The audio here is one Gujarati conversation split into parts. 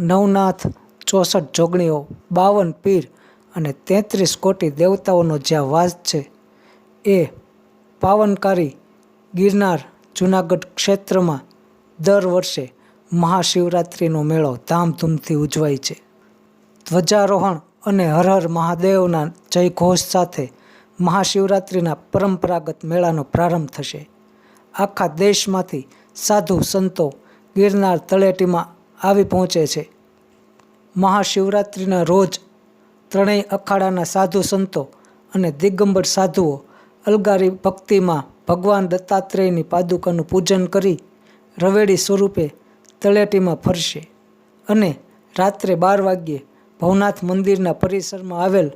નવનાથ, ચોસઠ જોગણીઓ, બાવન પીર અને તેત્રીસ કોટી દેવતાઓનો જ્યાં વાસ છે, એ પાવનકારી ગિરનાર જૂનાગઢ ક્ષેત્રમાં દર વર્ષે મહાશિવરાત્રિનો મેળો ધામધૂમથી ઉજવાય છે. ધ્વજારોહણ અને હર હર મહાદેવના જયઘોષ સાથે મહાશિવરાત્રિના પરંપરાગત મેળાનો પ્રારંભ થશે. આખા દેશમાંથી સાધુ સંતો ગિરનાર તળેટીમાં આવી પહોંચે છે. મહાશિવરાત્રિના રોજ ત્રણેય અખાડાના સાધુ સંતો અને દિગંબર સાધુઓ અલગારી ભક્તિમાં ભગવાન દત્તાત્રેયની પાદુકાનું પૂજન કરી રવેડી સ્વરૂપે તળેટીમાં ફરશે અને રાત્રે બાર વાગ્યે ભવનાથ મંદિરના પરિસરમાં આવેલ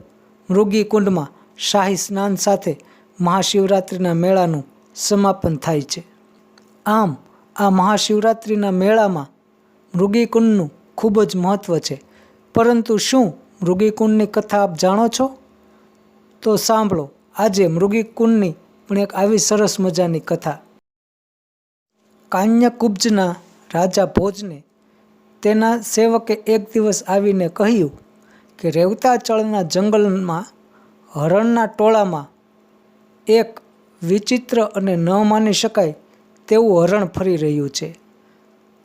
મૃગીકુંડમાં શાહી સ્નાન સાથે મહાશિવરાત્રિના મેળાનું સમાપન થાય છે. આમ, આ મહાશિવરાત્રિના મેળામાં મૃગીકુંડનું ખૂબ જ મહત્ત્વ છે. પરંતુ શું મૃગીકુંડની કથા આપ જાણો છો? તો સાંભળો, આજે મૃગીકુંડની પણ એક આવી સરસ મજાની કથા. કાન્યકુબ્જના રાજા ભોજને તેના સેવકે એક દિવસ આવીને કહ્યું કે રેવતાચળના જંગલમાં, હરણના ટોળામાં એક વિચિત્ર અને ન માની શકાય તેવું હરણ ફરી રહ્યું છે.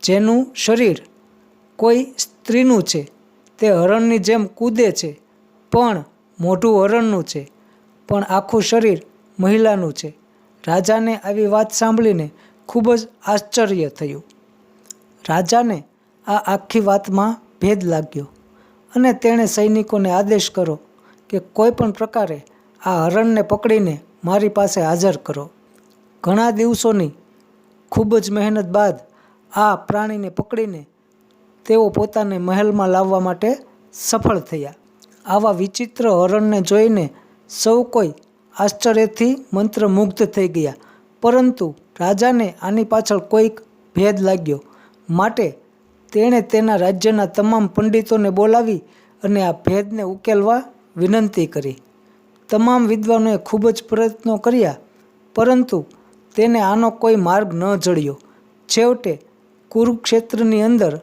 જેનું શરીર કોઈ સ્ત્રીનું છે, તે હરણની જેમ કૂદે છે, પણ મોઢું હરણનું છે, પણ આખું શરીર મહિલાનું છે. રાજાને આવી વાત સાંભળીને ખૂબ જ આશ્ચર્ય થયું. રાજાને આ આખી વાતમાં ભેદ લાગ્યો અને તેણે સૈનિકોને આદેશ કરો કે કોઈ પણ પ્રકારે આ હરણને પકડીને મારી પાસે હાજર કરો. ઘણા દિવસોની ખૂબ જ મહેનત બાદ આ પ્રાણીને પકડીને તેઓ પોતાને મહેલમાં લાવવા માટે સફળ થયા. આવા વિચિત્ર હરણને જોઈને સૌ કોઈ આશ્ચર્યથી મંત્રમુગ્ધ થઈ ગયા. પરંતુ રાજાને આની પાછળ કોઈક ભેદ લાગ્યો. માટે તેણે તેના રાજ્યના તમામ પંડિતોને બોલાવી અને આ ભેદને ઉકેલવા વિનંતી કરી. તમામ વિદ્વાનોએ ખૂબ જ પ્રયત્નો કર્યા, પરંતુ તેને આનો કોઈ માર્ગ ન જડ્યો. છેવટે કુરુક્ષેત્રની અંદર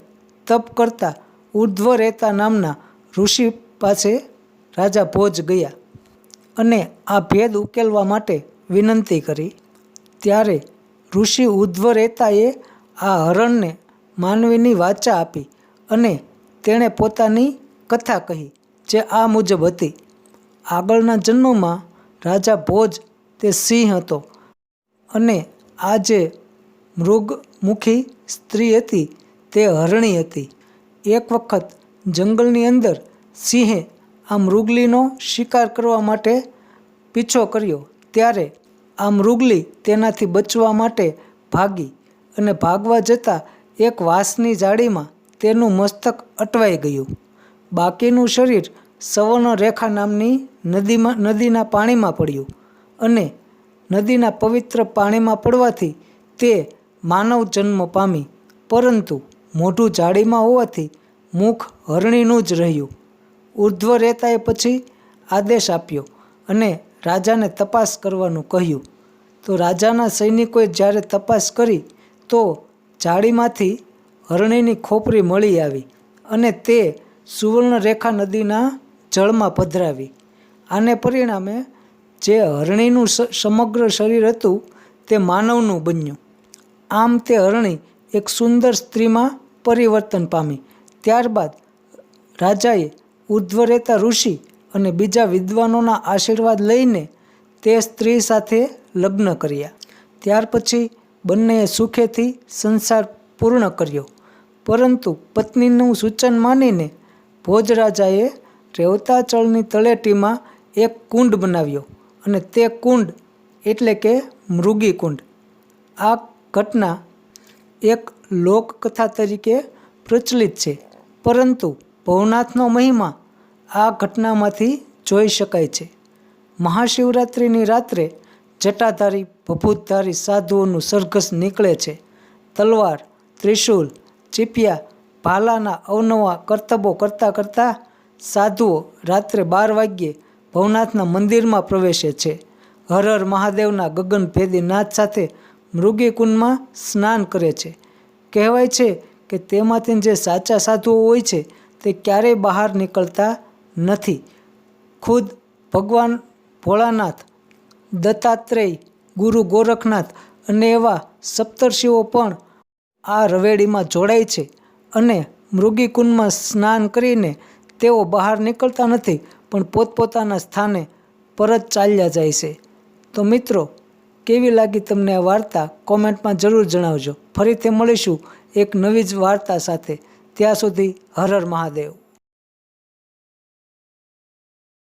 તપ કરતા ઉર્ધ્વ રહેતા નામના ઋષિ પાસે રાજા ભોજ ગયા અને આ ભેદ ઉકેલવા માટે વિનંતી કરી. ત્યારે ઋષિ ઉર્ધ્વ રહેતાએ આ હરણને માનવીની વાચા આપી અને તેણે પોતાની કથા કહી, જે આ મુજબ હતી. આગળના જન્મમાં રાજા ભોજ તે સિંહ હતો અને આ જે મૃગમુખી સ્ત્રી હતી, તે હરણી હતી. એક વખત જંગલની અંદર સિંહે આ મૃગલીનો શિકાર કરવા માટે પીછો કર્યો. ત્યારે આ મૃગલી તેનાથી બચવા માટે ભાગી અને ભાગવા જતાં એક વાંસની જાળીમાં તેનું મસ્તક અટવાઈ ગયું. બાકીનું શરીર સવર્ણરેખા નામની નદીમાં, નદીના પાણીમાં પડ્યું અને નદીના પવિત્ર પાણીમાં પડવાથી તે માનવ જન્મ પામી, પરંતુ મોઢું જાળીમાં હોવાથી મુખ હરણીનું જ રહ્યું. ઉર્ધ્વ રહેતાએ પછી આદેશ આપ્યો અને રાજાને તપાસ કરવાનું કહ્યું. તો રાજાના સૈનિકોએ જ્યારે તપાસ કરી, તો જાળીમાંથી હરણીની ખોપરી મળી આવી અને તે સુવર્ણરેખા નદીના જળમાં પધરાવી. આને પરિણામે જે હરણીનું સમગ્ર શરીર હતું, તે માનવનું બન્યું. આમ તે હરણી એક સુંદર સ્ત્રીમાં પરિવર્તન પામી. ત્યારબાદ રાજાએ ઉર્ધ્વ રહેતા ઋષિ અને બીજા વિદ્વાનોના આશીર્વાદ લઈને તે સ્ત્રી સાથે લગ્ન કર્યા. ત્યાર પછી બંનેએ સુખેથી સંસાર પૂર્ણ કર્યો. પરંતુ પત્નીનું સૂચન માનીને ભોજરાજાએ રેવતાચળની તળેટીમાં એક કુંડ બનાવ્યો અને તે કુંડ એટલે કે મૃગી કુંડ. આ ઘટના એક લોકકથા તરીકે પ્રચલિત છે. પરંતુ ભવનાથનો મહિમા આ ઘટનામાંથી જોઈ શકાય છે. મહાશિવરાત્રિની રાત્રે જટાધારી, ભભૂતધારી સાધુઓનું સરઘસ નીકળે છે. તલવાર, ત્રિશૂલ, ચીપિયા, ભાલાના અવનવા કરતબો કરતાં કરતાં સાધુઓ રાત્રે બાર વાગ્યે ભવનાથના મંદિરમાં પ્રવેશે છે. હર હર મહાદેવના ગગનભેદી નાદ સાથે મૃગીકુંડમાં સ્નાન કરે છે. કહેવાય છે કે તેમાંથી જે સાચા સાધુઓ હોય છે તે ક્યારેય બહાર નીકળતા નથી. ખુદ ભગવાન ભોળાનાથ, દત્તાત્રેય, ગુરુ ગોરખનાથ અને એવા સપ્તર્ષિઓ પણ આ રવેડીમાં જોડાય છે અને મૃગીકુંડમાં સ્નાન કરીને તેઓ બહાર નીકળતા નથી પણ પોતપોતાના સ્થાને પરત ચાલ્યા જાય છે. તો મિત્રો કેવી લાગી તમને આ વાર્તા? કોમેન્ટમાં જરૂર જણાવજો. ફરીથી મળીશું એક નવી જ વાર્તા સાથે. ત્યાં સુધી હર હર મહાદેવ.